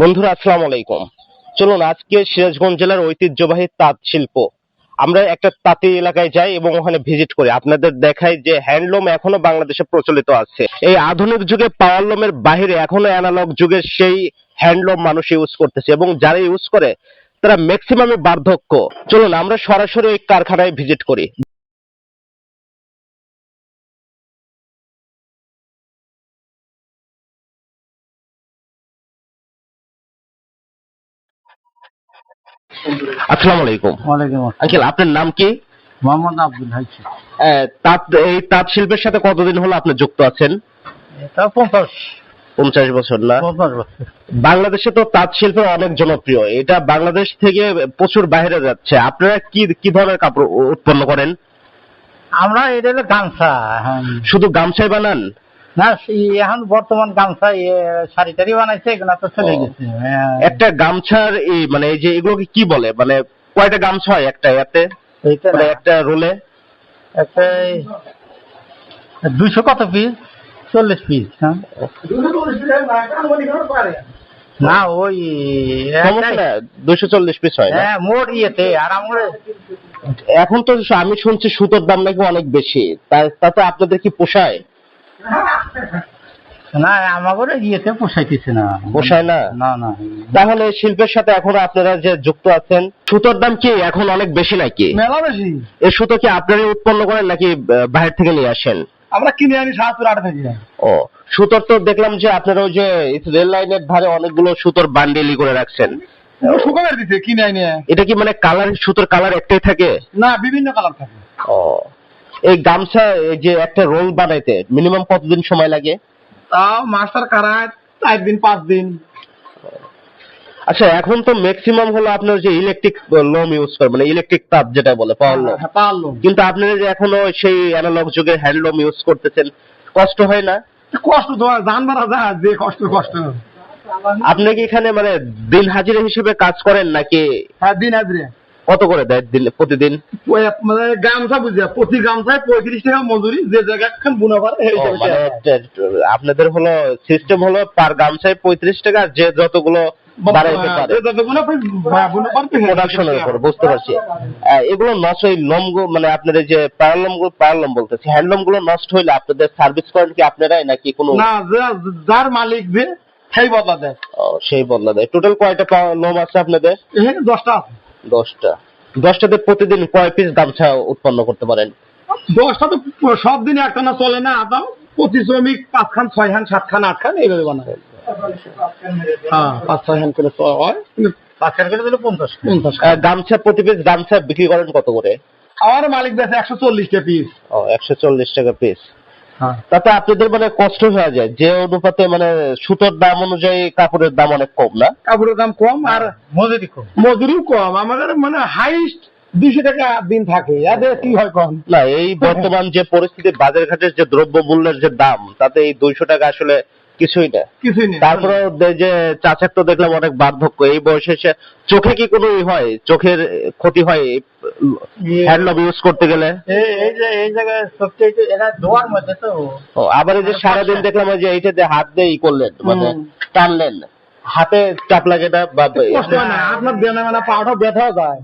বন্ধুরা আলাইকুম। চলুন, আজকে সিরাজগঞ্জ জেলার ঐতিহ্যবাহী তাঁত শিল্প। আমরা একটা তাঁতি এলাকায় যাই এবং ওখানে ভিজিট করি। আপনাদের দেখাই যে হ্যান্ডলুম এখনও বাংলাদেশে প্রচলিত আছে। এই আধুনিক যুগে পাওয়ারলুমের বাহিরে এখনও অ্যানালগ যুগের সেই হ্যান্ডলুম মানুষ ইউজ করতেছে এবং যারা ইউজ করে, তারা ম্যাক্সিমামে বার্ধক্য। চলুন, আমরা সরাসরি ওই কারখানায় ভিজিট করি। আসসালামু আলাইকুম। ওয়ালাইকুম আঙ্কেল আপনার নাম কি? মোহাম্মদ আব্দুল হাইছি তাঁত এই তাঁত শিল্পের সাথে কতদিন হলো আপনি যুক্ত আছেন? এটা পঞ্চাশ। পঞ্চাশ বছর না? বাংলাদেশে তো তাঁত শিল্প অনেক জনপ্রিয়। এটা বাংলাদেশ থেকে প্রচুর বাইরে যাচ্ছে। আপনারা কি কি ধরনের কাপড় উৎপন্ন করেন? আমরা এটা গামছা হ্যাঁ। শুধু গামছাই বানান? না এখন বর্তমান গামছা শাড়ি টাড়ি বানাইছে এগুলো তো চলে গেছে। হ্যাঁ। একটা গামছার মানে এই যে এগুলোকে কি বলে? মানে কয়টা গামছা হয় একটা ইয়াতে? মানে না, একটা রোলে একটা দুইশো কত পিস চল্লিশ পিস হ্যাঁ। না ওই দুশো চল্লিশ পিস হয় হ্যাঁ মোট ইয়েতে আর আমরা এখন তো আমি শুনছি সুতোর দাম নাকি অনেক বেশি। তাতে আপনাদের কি পোষায়? না আমাদের ইয়েতে পোষাইতেছে না। পোষায় না? না না। তাহলে শিল্পের সাথে এখন আপনারা যে যুক্ত আছেন সুতোর দাম কি এখন অনেক বেশি নাকি? মেলা বেশি। এই সুতো কি আপনারাই উৎপন্ন করেন নাকি বাইরে থেকে নিয়ে আসেন? আমরা কিনে আনি আট থেকে। ও সুতোর তো দেখলাম যে আপনারা ওই যে রেল লাইনের ধারে অনেকগুলো সুতোর বান্ডেলি করে রাখছেন। শুকানোর দিতে কিনে আনি। এটা কি মানে কালার সুতোর কালার একটাই থাকে? না বিভিন্ন কালার থাকে। ও এই গামছা যে একটা রোল বানাইতে মিনিমাম কতদিন সময় লাগে? তাও মাস্টার কারায় চার দিন পাঁচ দিন। আচ্ছা এখন তো ম্যাক্সিমাম হলো আপনার যে ইলেকট্রিক লোম ইউজ করে মানে ইলেকট্রিক তাপ যেটা বলে পাওয়ার লোম হ্যাঁ, পারল কিন্তু আপনারা যে এখনও সেই অ্যানালগ যুগের হ্যান্ডলুম ইউজ করতেছেন কষ্ট হয় না? কষ্ট তো হয়, জান মারা যায় যে কষ্ট কষ্ট। আপনি কি এখানে মানে দিন হাজিরা হিসেবে কাজ করেন নাকি? হ্যাঁ দিন হাজরে। কত করে দেয় দিন প্রতিদিন? মানে গামছা বুঝে প্রতি গামছায় পঁয়ত্রিশ টাকা মজুরি যে জায়গায় খান বুনা পারে মানে হয়। আপনাদের হলো সিস্টেম হলো পার গামছায় পঁয়ত্রিশ টাকা যে যতগুলো বাড়াইতে পারে। যে যতগুলো আপনি বুনা পারতে প্রোডাকশনের উপর বুঝতে পারছি। এগুলো নষ্ট মানে আপনাদের যে প্যারালমগুলো প্যারালম বলতেছি হ্যান্ডলুমগুলো নষ্ট হইলে আপনাদের সার্ভিস করেন কি আপনারাই নাকি কোনো না যার মালিক যে সেই বদলা দেয়। ও, সেই বদলা দেয়। টোটাল কয়টা লোম আছে আপনাদের? দশটা আছে। দশটা। দশটাতে প্রতিদিন কয় পিস গামছা উৎপন্ন করতে পারেন? দশটা তো সব দিন একটা না চলে না প্রতি শ্রমিক পাঁচ খান ছয় খান সাত খান আট খান এইভাবে বানায়। হ্যাঁ পাঁচ ছয় খান করে হয়। পাঁচ খান করে দিলে পঞ্চাশ পঞ্চাশ গামছা প্রতি পিস গামছা বিক্রি করেন কত করে? আমার মালিক বেছে একশো চল্লিশটা পিস ও একশো চল্লিশ টাকা পিস তাতে আপনাদের মানে কষ্ট হয়ে যায়। যে অনুপাতে মানে সুতোর দাম অনুযায়ী কাপড়ের দাম অনেক কম না? কাপড়ের দাম কম আর মজুরি কম। মজুরিও কম। আমাদের মানে হাইস্ট দুইশো টাকা দিন থাকে। এদের কি হয় কম না এই বর্তমান যে পরিস্থিতি বাজার ঘাটের যে দ্রব্য মূল্যের যে দাম তাতে এই দুইশো টাকা আসলে কিছুই না। কিছুই নেই। তারপরে যে চাচার তো দেখলাম অনেক বার্ধক্য। এই বয়সে চোখে কি কোনো হয়? চোখের ক্ষতি হয়? হ্যান্ডলম ইউজ করতে গেলে? এই যে এই জায়গায় সবচেয়ে এরা ধোয়ার মধ্যে তো আবার এই যে সারাদিন দেখলাম ওই যে এইটাতে হাত দিয়ে ই করলেন মানে টানলেন। হাতে চাপ লাগে না বা কষ্ট না আপনার দেনা মানে যায়। ব্যথা যায়।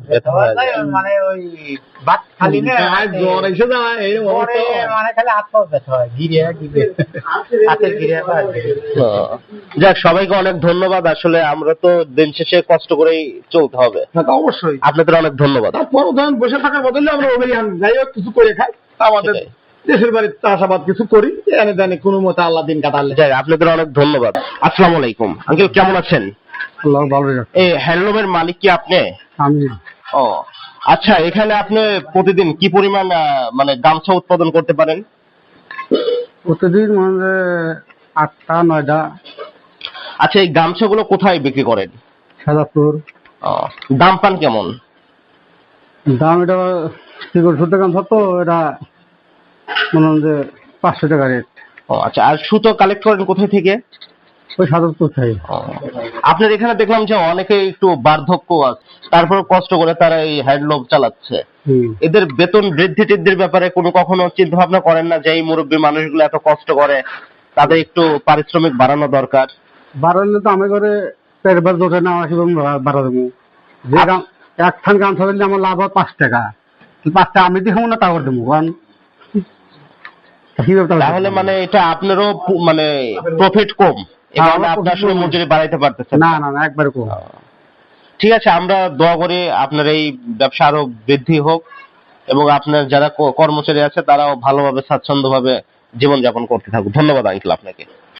মানে ওই বাত খালি না জ্বর এসে যায় এই মানে খালি হাত পা ব্যথা হয় গিরে গিরে হাতের গিরে যাক সবাইকে অনেক ধন্যবাদ। আসলে আমরা তো দিন শেষে কষ্ট করেই চলতে হবে। হ্যাঁ, অবশ্যই। আপনাদের অনেক ধন্যবাদ। তারপর বসে থাকার বদলে আমরা যাই হোক কিছু করে খাই। তা আমাদের। দেশের বাড়ির চাষাবাদ কিছু করি এনে জানি কোনো মতে আল্লাহ দিন কাটালে। যাক আপনাদের অনেক ধন্যবাদ। আসসালামু আলাইকুম। আঙ্কেল কেমন আছেন? আল্লাহ ভালো এই হ্যান্ডলুমের মালিক কি আপনি? আমি। ও আচ্ছা এখানে আপনি প্রতিদিন কি পরিমাণ মানে গামছা উৎপাদন করতে পারেন? প্রতিদিন মানে আটটা নয়টা। আচ্ছা এই গামছাগুলো কোথায় বিক্রি করেন? সাদাপুর দাম পান কেমন? দাম এটা শিকড় সুতো গান তো এটা মনে হয় যে পাঁচশো টাকা রেট ও আচ্ছা আর সুতো কালেক্ট করেন কোথায় থেকে? ওই চাই আপনার এখানে দেখলাম যে অনেকে একটু বার্ধক্য আছে তারপর কষ্ট করে তারা এই হ্যান্ডলুম চালাচ্ছে। এদের বেতন বৃদ্ধি টিদ্ধির ব্যাপারে কোনো কখনো চিন্তা ভাবনা করেন না যে এই মুরব্বী মানুষগুলো এত কষ্ট করে তাদের একটু পারিশ্রমিক বাড়ানো দরকার? বাড়ালে তো আমি করে পেটবার জোটে না কীভাবে বাড়া দেবো। যে গান ছাড়লে আমার লাভ হয় পাঁচ টাকা। পাঁচ টাকা আমি দেখব না তাও দেবো। কারণ তাহলে মানে এটা আপনারও মানে প্রফিট কম। এই কারণে আমার আপনি আসলে মজুরি বাড়াইতে পারতেছেন না না। না না কম। ঠিক আছে আমরা দোয়া করি আপনার এই ব্যবসা আরও বৃদ্ধি হোক এবং আপনার যারা কর্মচারী আছে তারাও ভালোভাবে স্বাচ্ছন্দ্যভাবে জীবনযাপন করতে থাকুক। ধন্যবাদ আঙ্কেল আপনাকে।